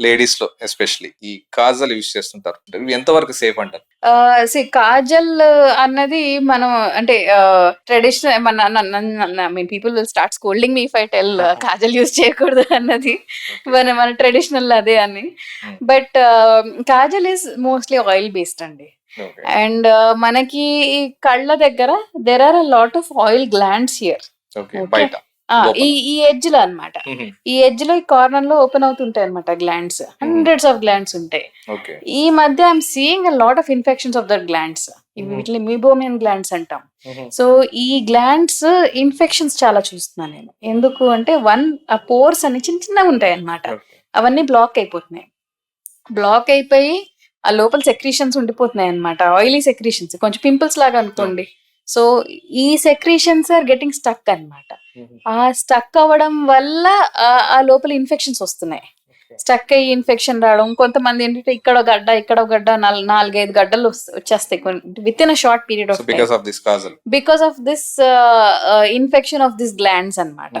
లేడీస్లో ఎస్పెషల్లీ ఈ కాజల్ యూస్ చేస్తుంటారు. ఇవి ఎంతవరకు సేఫ్ అంటారు? కాజల్ అన్నది మనం అంటే ట్రెడిషనల్ మన mean people will start scolding me phi tell kajal use చేయకూడదు అన్నది. మన మన ట్రెడిషనల్ అదే అని. Hmm. But kajal is mostly oil based అండి. అండ్ మనకి ఈ కళ్ళ దగ్గర there are a lot of oil glands here. బయట. ఈ ఈ ఎడ్జ్లో అన్నమాట. ఈ ఎడ్జ్లో ఈ కార్నర్లో ఓపెన్ అవుతుంటాయి అనమాట గ్లాండ్స్ హండ్రెడ్స్ ఆఫ్ గ్లాండ్స్ ఉంటాయి. ఈ మధ్య I'm seeing a lot of infections of that glands. వీటిని మీబోమియన్ గ్లాండ్స్ అంటాం. సో ఈ గ్లాండ్స్ ఇన్ఫెక్షన్స్ చాలా చూస్తున్నాను నేను. ఎందుకు అంటే వన్ ఆ పోర్స్ అన్ని చిన్న చిన్నగా ఉంటాయి అన్నమాట. అవన్నీ బ్లాక్ అయిపోతున్నాయి. బ్లాక్ అయిపోయి ఆ లోపల సెక్రీషన్స్ ఉండిపోతున్నాయి అన్నమాట. ఆయిలీ సెక్రీషన్స్ కొంచెం పింపుల్స్ లాగా అనుకోండి. సో ఈ సెక్రీషన్స్ ఆర్ గెటింగ్ స్టక్ అన్నమాట. ఆ స్టక్ అవ్వడం వల్ల ఆ- లోపల ఇన్ఫెక్షన్స్ వస్తున్నాయి. స్టక్ అయ్యి ఇన్ఫెక్షన్ రావడం కొంతమంది ఏంటంటే ఇక్కడ గడ్డ ఇక్కడ గడ్డ నాల్- నాలుగైదు గడ్డలు వచ్చేస్తాయి within short period of because of this kajal because of this infection of this glands అన్నమాట.